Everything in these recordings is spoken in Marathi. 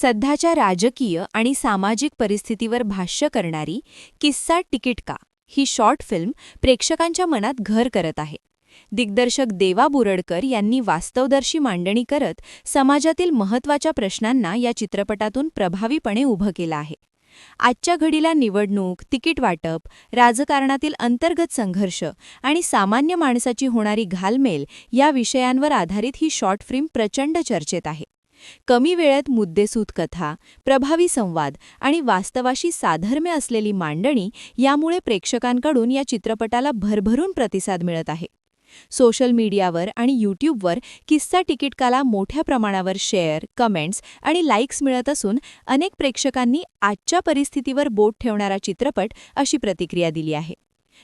सध्याच्या राजकीय आणि सामाजिक परिस्थितीवर भाष्य करणारी किस्सा तिकीट का ही शॉर्ट फिल्म प्रेक्षकांच्या मनात घर करत आहे. दिग्दर्शक देवा बुरडकर यांनी वास्तवदर्शी मांडणी करत समाजातील महत्त्वाच्या प्रश्नांना या चित्रपटातून प्रभावीपणे उभं केलं आहे. आजच्या घडीला निवडणूक तिकीट वाटप राजकारणातील अंतर्गत संघर्ष आणि सामान्य माणसाची होणारी घालमेल या विषयांवर आधारित ही शॉर्ट फिल्म प्रचंड चर्चेत आहे. कमी वेळेत मुद्देसूद कथा प्रभावी संवाद आणि वास्तवाशी साधर्म्य असलेली मांडणी यामुळे प्रेक्षकांकडून या चित्रपटाला भरभरून प्रतिसाद मिळत आहे. सोशल मीडियावर आणि यूट्यूबवर किस्सा तिकीटकाला मोठ्या प्रमाणावर शेअर कमेंट्स आणि लाईक्स मिळत असून अनेक प्रेक्षकांनी आजच्या परिस्थितीवर बोट ठेवणारा चित्रपट अशी प्रतिक्रिया दिली आहे.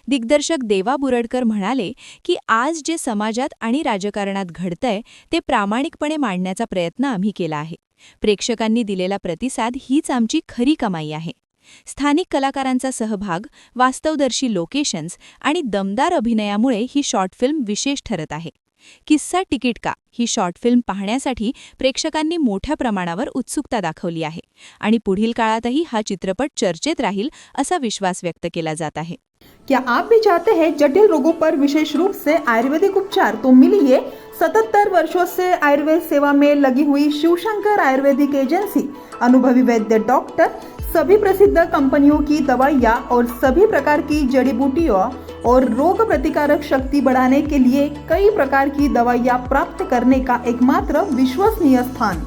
दिग्दर्शक देवा बुरडकर म्हणाले की आज जे समाजात आणि राजकारणात घडतंय ते प्रामाणिकपणे मांडण्याचा प्रयत्न आम्ही केला आहे. प्रेक्षकांनी दिलेला प्रतिसाद हीच आमची खरी कमाई आहे. स्थानिक कलाकारांचा सहभाग वास्तवदर्शी लोकेशन्स आणि दमदार अभिनयामुळे ही शॉर्ट फिल्म विशेष ठरत आहे. किस्सा तिकीट का? ही शॉर्ट फिल्म पाहण्यासाठी प्रेक्षकांनी मोठ्या प्रमाणावर उत्सुकता दाखवली आहे. आणि पुढील काळातही हा चित्रपट चर्चेत राहील असा विश्वास व्यक्त केला जात आहे. क्या आप भी चाहते हैं जटिल रोगों पर विशेष रूप से आयुर्वेदिक उपचार? तो मिलिए 77 वर्षों से आयुर्वेद सेवा में लगी हुई शिवशंकर आयुर्वेदिक एजेंसी अनुभवी वैद्य डॉक्टर सभी प्रसिद्ध कंपनियों की दवाइयाँ और सभी प्रकार की जड़ी बूटियों और रोग प्रतिकारक शक्ति बढ़ाने के लिए कई प्रकार की दवाइयाँ प्राप्त करने का एकमात्र विश्वसनीय स्थान।